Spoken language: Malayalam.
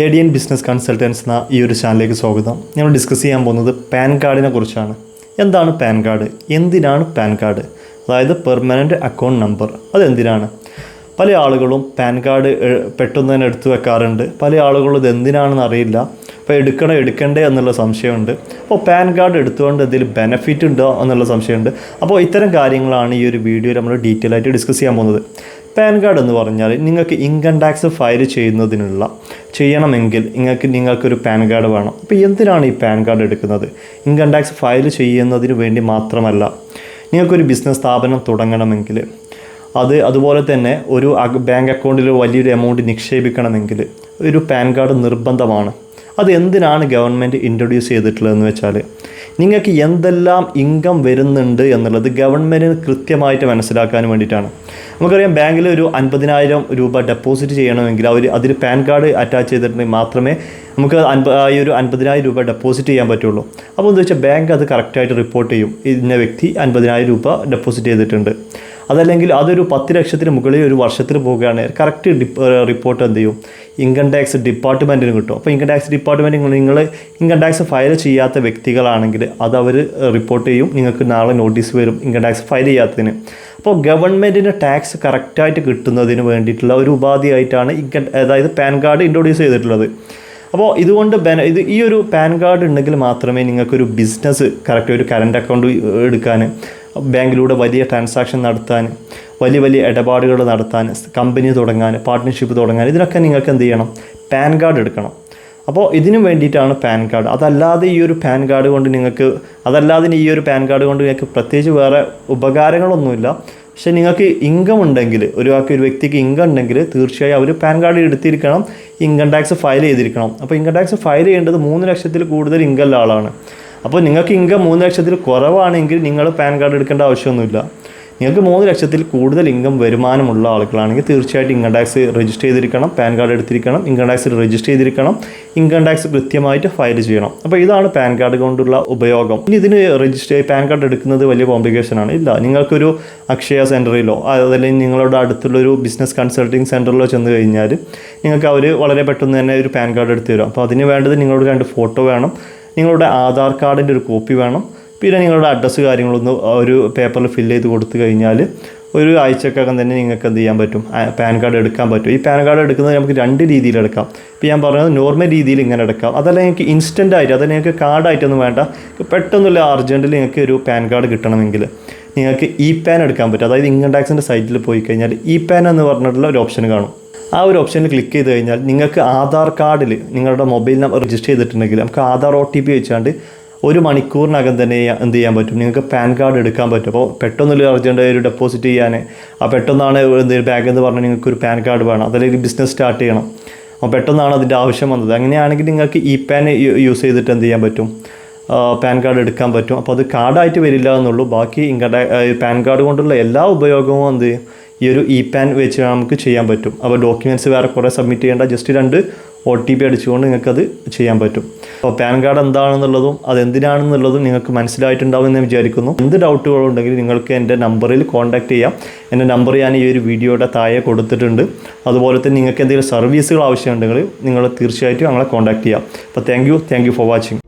A D N business consultants എന്ന ഈ ഒരു ചാനലിലേക്ക് സ്വാഗതം. ഞങ്ങൾ ഡിസ്കസ് ചെയ്യാൻ പോകുന്നത് പാൻ കാർഡിനെ കുറിച്ചാണ്. എന്താണ് പാൻ കാർഡ് എന്തിനാണ് പാൻ കാർഡ് അതായത് പെർമനന്റ് അക്കൗണ്ട് നമ്പർ അതെന്തിനാണ്? പല ആളുകളും പാൻ കാർഡ് പെട്ടെന്ന് തന്നെ എടുത്തു വെക്കാറുണ്ട്. പല ആളുകളും ഇത് എന്തിനാണെന്ന് അറിയില്ല. അപ്പോൾ എടുക്കണോ എടുക്കണ്ടേ എന്നുള്ള സംശയമുണ്ട്. അപ്പോൾ പാൻ കാർഡ് എടുത്തുകൊണ്ട് ഇതിൽ ബെനഫിറ്റ് ഉണ്ടോ എന്നുള്ള സംശയമുണ്ട്. അപ്പോൾ ഇത്തരം കാര്യങ്ങളാണ് ഈ ഒരു വീഡിയോയിൽ നമ്മൾ ഡീറ്റെയിൽ ആയിട്ട് ഡിസ്കസ് ചെയ്യാൻ പോകുന്നത്. പാൻ കാർഡ് എന്ന് പറഞ്ഞാൽ നിങ്ങൾക്ക് ഇൻകം ടാക്സ് ഫയൽ ചെയ്യുന്നതിനുള്ള ചെയ്യണമെങ്കിൽ നിങ്ങൾക്ക് നിങ്ങൾക്കൊരു പാൻ കാർഡ് വേണം. അപ്പോൾ എന്തിനാണ് ഈ പാൻ കാർഡ് എടുക്കുന്നത്? ഇൻകം ടാക്സ് ഫയൽ ചെയ്യുന്നതിന് വേണ്ടി മാത്രമല്ല നിങ്ങൾക്കൊരു ബിസിനസ് സ്ഥാപനം തുടങ്ങണമെങ്കിൽ അത് അതുപോലെ തന്നെ ഒരു ബാങ്ക് അക്കൗണ്ടിൽ വലിയൊരു എമൗണ്ട് നിക്ഷേപിക്കണമെങ്കിൽ ഒരു പാൻ കാർഡ് നിർബന്ധമാണ്. അത് എന്തിനാണ് ഗവൺമെന്റ് ഇൻട്രൊഡ്യൂസ് ചെയ്തിട്ടുള്ളതെന്ന് വെച്ചാൽ നിങ്ങൾക്ക് എന്തെല്ലാം ഇൻകം വരുന്നുണ്ട് എന്നുള്ളത് ഗവൺമെന്റിന് കൃത്യമായിട്ട് മനസ്സിലാക്കാൻ വേണ്ടിയിട്ടാണ്. നമുക്കറിയാം ബാങ്കിൽ ഒരു അൻപതിനായിരം രൂപ ഡെപ്പോസിറ്റ് ചെയ്യണമെങ്കിൽ അവർ അതിൽ പാൻ കാർഡ് അറ്റാച്ച് ചെയ്തിട്ടുണ്ടെങ്കിൽ മാത്രമേ നമുക്ക് അൻപ ഈ ഒരു അൻപതിനായിരം രൂപ ഡെപ്പോസിറ്റ് ചെയ്യാൻ പറ്റുള്ളൂ. അപ്പോൾ എന്താ വെച്ചാൽ ബാങ്ക് അത് കറക്റ്റായിട്ട് റിപ്പോർട്ട് ചെയ്യും. ഇന്ന വ്യക്തി അൻപതിനായിരം രൂപ ഡെപ്പോസിറ്റ് ചെയ്തിട്ടുണ്ട്. അതല്ലെങ്കിൽ അതൊരു പത്ത് ലക്ഷത്തിന് മുകളിൽ ഒരു വർഷത്തിൽ പോവുകയാണ് കറക്റ്റ് റിപ്പോർട്ട് എന്ത് ചെയ്യും? ഇൻകം ടാക്സ് ഡിപ്പാർട്ട്മെന്റിന് കിട്ടും. അപ്പോൾ ഇൻകം ടാക്സ് ഡിപ്പാർട്ട്മെന്റ് നിങ്ങൾ ഇൻകം ടാക്സ് ഫയൽ ചെയ്യാത്ത വ്യക്തികളാണെങ്കിൽ അത് അവർ റിപ്പോർട്ട് ചെയ്യും. നിങ്ങൾക്ക് നാളെ നോട്ടീസ് വരും ഇൻകം ടാക്സ് ഫയൽ ചെയ്യാത്തതിന്. അപ്പോൾ ഗവൺമെന്റിന് ടാക്സ് കറക്റ്റായിട്ട് കിട്ടുന്നതിന് വേണ്ടിയിട്ടുള്ള ഒരു ഉപാധിയായിട്ടാണ് ഇൻകം അതായത് പാൻ കാർഡ് ഇൻട്രൊഡ്യൂസ് ചെയ്തിട്ടുള്ളത്. അപ്പോൾ ഇതുകൊണ്ട് ബെന ഇത് ഈ ഒരു പാൻ കാർഡ് ഉണ്ടെങ്കിൽ മാത്രമേ നിങ്ങൾക്കൊരു ബിസിനസ് കറക്റ്റ് ഒരു കറണ്ട് അക്കൗണ്ട് എടുക്കാൻ ബാങ്കിലൂടെ വലിയ ട്രാൻസാക്ഷൻ നടത്താൻ വലിയ വലിയ ഇടപാടുകൾ നടത്താൻ കമ്പനി തുടങ്ങാൻ പാർട്ട്ണർഷിപ്പ് തുടങ്ങാൻ ഇതിനൊക്കെ നിങ്ങൾക്ക് എന്ത് ചെയ്യണം? പാൻ കാർഡ് എടുക്കണം. അപ്പോൾ ഇതിനു വേണ്ടിയിട്ടാണ് പാൻ കാർഡ്. അതല്ലാതെ ഈ ഒരു പാൻ കാർഡ് കൊണ്ട് നിങ്ങൾക്ക് അതല്ലാതെ ഈ ഒരു പാൻ കാർഡ് കൊണ്ട് നിങ്ങൾക്ക് പ്രത്യേകിച്ച് വേറെ ഉപകാരങ്ങളൊന്നുമില്ല. പക്ഷേ നിങ്ങൾക്ക് ഇൻകം ഉണ്ടെങ്കിൽ ഒരു ഒരാൾക്ക് ഒരു വ്യക്തിക്ക് ഇൻകം ഉണ്ടെങ്കിൽ തീർച്ചയായും അവർ പാൻ കാർഡ് എടുത്തിരിക്കണം ഇൻകം ടാക്സ് ഫയൽ ചെയ്തിരിക്കണം. അപ്പോൾ ഇൻകം ടാക്സ് ഫയൽ ചെയ്യേണ്ടത് മൂന്ന് ലക്ഷത്തിൽ കൂടുതൽ ഇൻകം ഉള്ള ആളാണ്. അപ്പോൾ നിങ്ങൾക്ക് ഇൻകം മൂന്ന് ലക്ഷത്തിൽ കുറവാണെങ്കിൽ നിങ്ങൾ പാൻ കാർഡ് എടുക്കേണ്ട ആവശ്യമൊന്നുമില്ല. നിങ്ങൾക്ക് മൂന്ന് ലക്ഷത്തിൽ കൂടുതൽ ഇൻകം വരുമാനമുള്ള ആളുകളാണെങ്കിൽ തീർച്ചയായിട്ടും ഇൻകം ടാക്സ് രജിസ്റ്റർ ചെയ്തിരിക്കണം പാൻ കാർഡ് എടുത്തിരിക്കണം ഇൻകം ടാക്സ് രജിസ്റ്റർ ചെയ്തിരിക്കണം ഇൻകം ടാക്സ് കൃത്യമായിട്ട് ഫയൽ ചെയ്യണം. അപ്പോൾ ഇതാണ് പാൻ കാർഡ് കൊണ്ടുള്ള ഉപയോഗം. ഇനി ഇതിന് രജിസ്റ്റർ പാൻ കാർഡ് എടുക്കുന്നത് വലിയ കോംപ്ലിക്കേഷൻ ആണ്. ഇല്ല നിങ്ങൾക്കൊരു അക്ഷയ സെന്ററിലോ അതല്ലെങ്കിൽ നിങ്ങളുടെ അടുത്തുള്ളൊരു ബിസിനസ് കൺസൾട്ടിംഗ് സെന്ററിലോ ചെന്ന് കഴിഞ്ഞാൽ നിങ്ങൾക്ക് അവർ വളരെ പെട്ടെന്ന് തന്നെ ഒരു പാൻ കാർഡ് എടുത്ത് തരും. അപ്പോൾ അതിന് വേണ്ടത് നിങ്ങളോട് രണ്ട് ഫോട്ടോ വേണം. നിങ്ങളുടെ ആധാർ കാർഡിന്റെ ഒരു കോപ്പി വേണം. പിന്നെ നിങ്ങളുടെ അഡ്രസ്സ് കാര്യങ്ങളൊന്ന് ഒരു പേപ്പറിൽ ഫില്ല് ചെയ്ത് കൊടുത്തു കഴിഞ്ഞാൽ ഒരു ആഴ്ചക്കകം തന്നെ നിങ്ങൾക്ക് എന്ത് ചെയ്യാൻ പറ്റും? പാൻ കാർഡ് എടുക്കാൻ പറ്റും. ഈ പാൻ കാർഡ് എടുക്കുന്നത് നമുക്ക് രണ്ട് രീതിയിൽ എടുക്കാം. ഇപ്പോൾ ഞാൻ പറഞ്ഞത് നോർമൽ രീതിയിൽ ഇങ്ങനെ എടുക്കാം. അതല്ല നിങ്ങൾക്ക് ഇൻസ്റ്റന്റ് ആയിട്ട് അതല്ല നിങ്ങൾക്ക് കാർഡായിട്ടൊന്നും വേണ്ട. പെട്ടെന്നുള്ള അർജന്റിൽ നിങ്ങൾക്ക് ഒരു പാൻ കാർഡ് കിട്ടണമെങ്കിൽ നിങ്ങൾക്ക് ഇ പാൻ എടുക്കാൻ പറ്റും. അതായത് ഇൻകം ടാക്സിന്റെ സൈറ്റിൽ പോയി കഴിഞ്ഞാൽ ഇ പാൻ എന്ന് പറഞ്ഞിട്ടുള്ള ഒരു ഓപ്ഷൻ കാണും. ആ ഒരു ഓപ്ഷനിൽ ക്ലിക്ക് ചെയ്ത് കഴിഞ്ഞാൽ നിങ്ങൾക്ക് ആധാർ കാർഡിൽ നിങ്ങളുടെ മൊബൈൽ നമ്പർ രജിസ്റ്റർ ചെയ്തിട്ടുണ്ടെങ്കിൽ നമുക്ക് ആധാർ ഒ ടി പി വെച്ചാണ്ട് ഒരു മണിക്കൂറിനകം തന്നെ എന്ത് ചെയ്യാൻ പറ്റും? നിങ്ങൾക്ക് പാൻ കാർഡ് എടുക്കാൻ പറ്റും. അപ്പോൾ പെട്ടെന്നൊരു അർജന്റ് ഒരു ഡെപ്പോസിറ്റ് ചെയ്യാൻ ആ പെട്ടെന്നാണ് എന്തെങ്കിലും ബാങ്ക് എന്ന് പറഞ്ഞാൽ നിങ്ങൾക്ക് ഒരു പാൻ കാർഡ് വേണം. അതല്ലെങ്കിൽ ബിസിനസ് സ്റ്റാർട്ട് ചെയ്യണം. അപ്പോൾ പെട്ടെന്നാണ് അതിന്റെ ആവശ്യം വന്നത്. അങ്ങനെയാണെങ്കിൽ നിങ്ങൾക്ക് ഇ പാൻ യൂസ് ചെയ്തിട്ട് എന്ത് ചെയ്യാൻ പറ്റും? പാൻ കാർഡ് എടുക്കാൻ പറ്റും. അപ്പോൾ അത് കാർഡായിട്ട് വരില്ല എന്നുള്ളൂ. ബാക്കി ഇങ്ങടെ പാൻ കാർഡ് കൊണ്ടുള്ള എല്ലാ ഉപയോഗവും എന്ത്? ഈ ഒരു ഇ പാൻ വെച്ച് നമുക്ക് ചെയ്യാൻ പറ്റും. അപ്പോൾ ഡോക്യുമെന്റ്സ് വേറെ കുറേ സബ്മിറ്റ് ചെയ്യേണ്ട. ജസ്റ്റ് രണ്ട് ഒ ടി പി അടിച്ചുകൊണ്ട് നിങ്ങൾക്കത് ചെയ്യാൻ പറ്റും. അപ്പോൾ പാൻ കാർഡ് എന്താണെന്നുള്ളതും അതെന്തിനാണെന്നുള്ളതും നിങ്ങൾക്ക് മനസ്സിലായിട്ടുണ്ടാവും എന്ന് വിചാരിക്കുന്നു. എന്ത് ഡൗട്ടുകളുണ്ടെങ്കിൽ നിങ്ങൾക്ക് എന്റെ നമ്പറിൽ കോൺടാക്റ്റ് ചെയ്യാം. എന്റെ നമ്പർ ഞാൻ ഈ ഒരു വീഡിയോയുടെ താഴെ കൊടുത്തിട്ടുണ്ട്. അതുപോലെ തന്നെ നിങ്ങൾക്ക് എന്തെങ്കിലും സർവീസുകൾ ആവശ്യമുണ്ടെങ്കിൽ നിങ്ങൾ തീർച്ചയായിട്ടും ഞങ്ങളെ കോൺടാക്റ്റ് ചെയ്യാം. അപ്പോൾ thank you thank you for watching